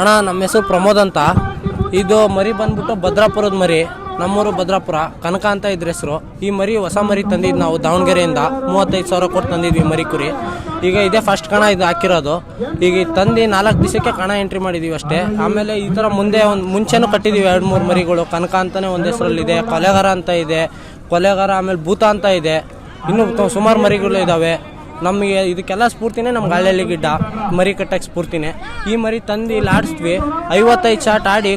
ಅಣ್ಣ, ನಮ್ಮ ಹೆಸರು ಪ್ರಮೋದ್ ಅಂತ. ಇದು ಮರಿ ಬಂದ್ಬಿಟ್ಟು ಭದ್ರಾಪುರದ ಮರಿ. ನಮ್ಮೂರು ಭದ್ರಾಪುರ. ಕನಕ ಅಂತ ಇದ್ರ ಹೆಸರು. ಈ ಮರಿ ಹೊಸ ಮರಿ ತಂದಿದ್ದು ನಾವು ದಾವಣಗೆರೆಯಿಂದ ಮೂವತ್ತೈದು ಸಾವಿರ ಕೊಟ್ಟು ತಂದಿದ್ವಿ ಮರಿ ಕುರಿ. ಈಗ ಇದೇ ಫಸ್ಟ್ ಕಣ ಇದು ಹಾಕಿರೋದು. ಈಗ ತಂದು ನಾಲ್ಕು ದಿವಸಕ್ಕೆ ಕಣ ಎಂಟ್ರಿ ಮಾಡಿದ್ದೀವಿ ಅಷ್ಟೇ. ಆಮೇಲೆ ಈ ಥರ ಮುಂದೆ ಒಂದು ಮುಂಚೆನೂ ಕಟ್ಟಿದ್ದೀವಿ ಎರಡು ಮೂರು ಮರಿಗಳು. ಕನಕ ಅಂತಲೇ ಒಂದು ಹೆಸರಲ್ಲಿದೆ ಕೊಲೆಗಾರ ಅಂತ ಇದೆ, ಕೊಲೆಗಾರ ಆಮೇಲೆ ಭೂತ ಅಂತ ಇದೆ. ಇನ್ನೂ ಸುಮಾರು ಮರಿಗಳು ಇದ್ದಾವೆ ನಮಗೆ ಇದಕ್ಕೆಲ್ಲ ಸ್ಫೂರ್ತಿನೇ ನಮ್ಗೆ ಹಳ್ಳಿ ಗಿಡ್ಡ, ಮರಿ ಕಟ್ಟಕ್ಕೆ ಸ್ಫೂರ್ತಿನೇ. ಈ ಮರಿ ತಂದು ಇಲ್ಲಿ ಆಡಿಸ್ತೀವಿ ಐವತ್ತೈದು ಶಾಟ್ ಆಡಿ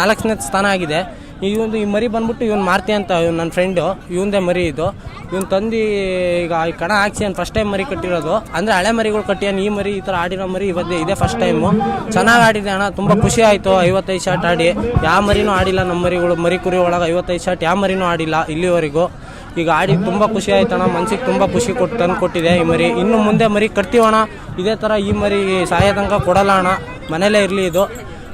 ನಾಲ್ಕನೇ ಸ್ಥಾನ ಆಗಿದೆ. ಇವನು ಈ ಮರಿ ಬಂದ್ಬಿಟ್ಟು ಇವ್ನು ಮಾರ್ತಿ ಅಂತ ಇವ್ನು ನನ್ನ ಫ್ರೆಂಡು ಇವಂದೇ ಮರಿ ಇದು. ಇವ್ನು ತಂದು ಈಗ ಈ ಕಣ ಹಾಕ್ಸಿ ಅಂತ ಫಸ್ಟ್ ಟೈಮ್ ಮರಿ ಕಟ್ಟಿರೋದು. ಅಂದರೆ ಹಳೆ ಮರಿಗಳು ಕಟ್ಟಿಯಾನ ಈ ಮರಿ ಈ ಥರ ಆಡಿರೋ ಮರಿ ಇವತ್ತೇ ಇದೇ ಫಸ್ಟ್ ಟೈಮು ಚೆನ್ನಾಗಿ ಆಡಿದೆ ಅಣ್ಣ, ತುಂಬ ಖುಷಿ ಆಯಿತು. ಐವತ್ತೈದು ಶಾಟ್ ಆಡಿ. ಯಾವ ಮರಿನೂ ಆಡಿಲ್ಲ ನಮ್ಮ ಮರಿಗಳು. ಮರಿ ಕುರಿ ಒಳಗೆ ಐವತ್ತೈದು ಶಾಟ್ ಯಾವ ಮರಿನೂ ಆಡಿಲ್ಲ ಇಲ್ಲಿವರೆಗೂ. ಈಗ ಆಡಿ ತುಂಬ ಖುಷಿ ಆಯ್ತಣ್ಣ, ಮನ್ಸಿಗೆ ತುಂಬ ಖುಷಿ ಕೊಟ್ಟು ತಂದು ಕೊಟ್ಟಿದೆ ಈ ಮರಿ. ಇನ್ನು ಮುಂದೆ ಮರಿ ಕಟ್ತೀವಣ್ಣ? ಇದೇ ಥರ ಈ ಮರಿ ಸಹಾಯ ತನಕ ಕೊಡಲ್ಲ ಅಣ್ಣ. ಮನೇಲೇ ಇರಲಿ ಇದು.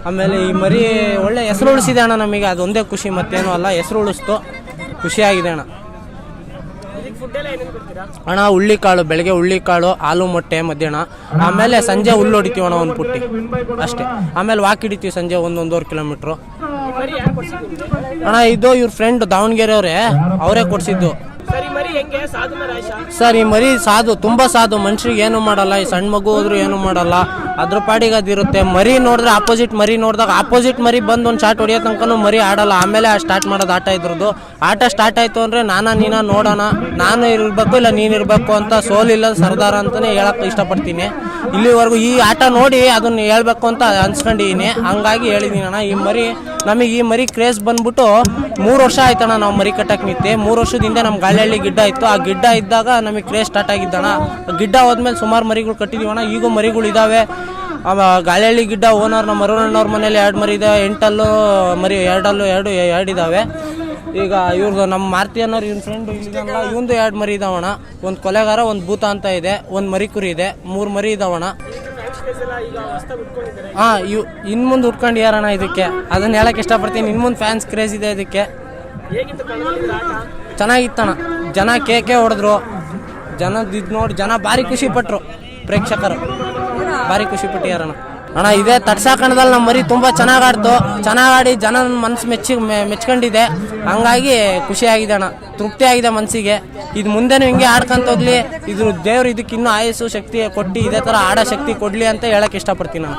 ಆಮೇಲೆ ಈ ಮರಿ ಒಳ್ಳೆ ಹೆಸರು ಉಳಿಸಿದೆ ಅಣ್ಣ ನಮಗೆ. ಅದೊಂದೇ ಖುಷಿ, ಮತ್ತೇನು ಅಲ್ಲ. ಹೆಸರು ಉಳಿಸ್ತು. ಖುಷಿಯಾಗಿದೆ ಅಣ್ಣ. ಅಣ್ಣ, ಹುಳ್ಳಿಕಾಳು, ಬೆಳಗ್ಗೆ ಹುಳ್ಳಿಕಾಳು, ಹಾಲು ಮೊಟ್ಟೆ, ಮಧ್ಯಾಹ್ನ. ಆಮೇಲೆ ಸಂಜೆ ಹುಲ್ಲು ಹೊಡಿತೀವಿ ಅಣ್ಣ ಒಂದು ಪುಟ್ಟಿ. ಅಷ್ಟೇ. ಆಮೇಲೆ ವಾಕ್ ಹಿಡಿತೀವಿ ಸಂಜೆ ಒಂದು ಒಂದೂವರೆ ಕಿಲೋಮೀಟ್ರು. ಅಣ್ಣ ಇದು ಇವ್ರ ಫ್ರೆಂಡ್ ದಾವಣಗೆರೆ ಅವರೇ ಅವರೇ ಕೊಡ್ಸಿದ್ದು. ಸರಿ ಈ ಮರಿ ಸಾಧು ತುಂಬಾ ಸಾಧು. ಮನುಷ್ಯರಿಗೆ ಏನು ಮಾಡಲ್ಲ ಈ ಸಣ್ಣ ಮಗು ಹೋದ್ರು ಏನು ಮಾಡಲ್ಲ. ಅದ್ರ ಪಾಡಿಗೆ ಅದಿರುತ್ತೆ ಮರಿ ನೋಡಿದ್ರೆ ಆಪೋಸಿಟ್ ಮರಿ ನೋಡಿದಾಗ ಆಪೋಸಿಟ್ ಮರಿ ಬಂದು ಒಂದು ಶಾಟ್ ಹೊಡಿಯೋ ತನಕನೂ ಮರಿ ಆಡಲ್ಲ. ಆಮೇಲೆ ಸ್ಟಾರ್ಟ್ ಮಾಡೋದು ಆಟ ಇದ್ರದ್ದು ಆಟ ಸ್ಟಾರ್ಟ್ ಆಯ್ತು ಅಂದ್ರೆ ನಾನಾ ನೀನ ನೋಡೋಣ. ನಾನು ಇರ್ಬೇಕು ಇಲ್ಲ ನೀನು ಇರ್ಬೇಕು ಅಂತ ಸೋಲಿಲ್ಲ ಸರ್ದಾರ ಅಂತಲೇ ಹೇಳಕ್ ಇಷ್ಟಪಡ್ತೀನಿ. ಇಲ್ಲಿವರೆಗೂ ಈ ಆಟ ನೋಡಿ ಅದನ್ನ ಹೇಳ್ಬೇಕು ಅಂತ ಅನ್ಸ್ಕೊಂಡಿದೀನಿ. ಹಂಗಾಗಿ ಹೇಳಿದೀನಿ ಅಣ್ಣ, ಈ ಮರಿ ನಮಗೆ ಈ ಮರಿ ಕ್ರೇಜ್ ಬಂದ್ಬಿಟ್ಟು ಮೂರು ವರ್ಷ ಆಯ್ತಣ್ಣ ನಾವು ಮರಿ ಕಟ್ಟಕ್ಕೆ ನಿಂತೆ. ಮೂರು ವರ್ಷದಿಂದ ನಮ್ಮ ಗಾಳಿಹಳ್ಳಿ ಗಿಡ್ಡ ಇತ್ತು. ಆ ಗಿಡ್ಡ ಇದ್ದಾಗ ನಮಗೆ ಕ್ರೇಜ್ ಸ್ಟಾರ್ಟ್ ಆಗಿದ್ದಣ್ಣ. ಗಿಡ್ಡ ಹೋದ್ಮೇಲೆ ಸುಮಾರು ಮರಿಗಳು ಕಟ್ಟಿದೀವಣ್ಣ. ಈಗೂ ಮರಿಗಳು ಆಮ ಗಾಳಿಹಳ್ಳಿ ಗಿಡ್ಡ ಓನರ್ ನಮ್ಮ ಅರುಣಣ್ಣವ್ರ ಮನೇಲಿ ಎರಡು ಮರಿ ಇದೆ, ಎಂಟಲ್ಲೂ ಮರಿ, ಎರಡಲ್ಲೂ ಎರಡು ಎರಡು ಇದ್ದಾವೆ ಈಗ ಇವ್ರದ್ದು ನಮ್ಮ ಮಾರುತಿ ಅನ್ನೋರು ಇವ್ನ ಫ್ರೆಂಡ್ ಇವಂದು ಎರಡು ಮರಿ ಇದಾವಣ್ಣ ಒಂದು ಕೊಲೆಗಾರ, ಒಂದು ಭೂತ ಅಂತ ಇದೆ, ಒಂದು ಮರಿ ಕುರಿ ಇದೆ, ಮೂರು ಮರಿ ಇದಾವಣ್ಣ ಹಾಂ, ಇವ್ ಇನ್ ಮುಂದೆ ಯಾರಣ ಇದಕ್ಕೆ? ಅದನ್ನ ಹೇಳಕ್ ಇಷ್ಟಪಡ್ತೀನಿ. ಇನ್ ಮುಂದೆ ಫ್ಯಾನ್ಸ್ ಕ್ರೇಜ್ ಇದೆ ಇದಕ್ಕೆ. ಚೆನ್ನಾಗಿತ್ತಣ. ಜನ ಕೇಕೆ ಹೊಡೆದ್ರು. ಜನ ಇದ್ ನೋಡಿ, ಜನ ಭಾರಿ ಖುಷಿ ಪಟ್ರು ಪ್ರೇಕ್ಷಕರು. ಭಾರಿ ಖುಷಿ ಪಟ್ಟಿಯಾರ ಅಣ್ಣ, ಇದೇ ತಡ್ಸಾಕಣದಲ್ಲಿ ನಮ್ಮ ಮರಿ ತುಂಬಾ ಚೆನ್ನಾಗಿ ಆಡ್ತು. ಚೆನ್ನಾಗಿ ಆಡಿ ಜನ ಮನ್ಸು ಮೆಚ್ಚಿ ಮೆಚ್ಕೊಂಡಿದೆ. ಹಂಗಾಗಿ ಖುಷಿಯಾಗಿದೆ ಅಣ್ಣ. ತೃಪ್ತಿ ಆಗಿದೆ ಮನ್ಸಿಗೆ. ಇದು ಮುಂದೆನೂ ಹಿಂಗೆ ಆಡ್ಕೊಂತ ಹೋಗ್ಲಿ. ಇದ್ರ ದೇವ್ರು ಇದಕ್ಕೆ ಇನ್ನೂ ಆಯಸ್ಸು, ಶಕ್ತಿ ಕೊಟ್ಟು ಇದೇ ತರ ಆಡೋ ಶಕ್ತಿ ಕೊಡ್ಲಿ ಅಂತ ಹೇಳಕ್ಕೆ ಇಷ್ಟಪಡ್ತೀನಿ ನಾನು.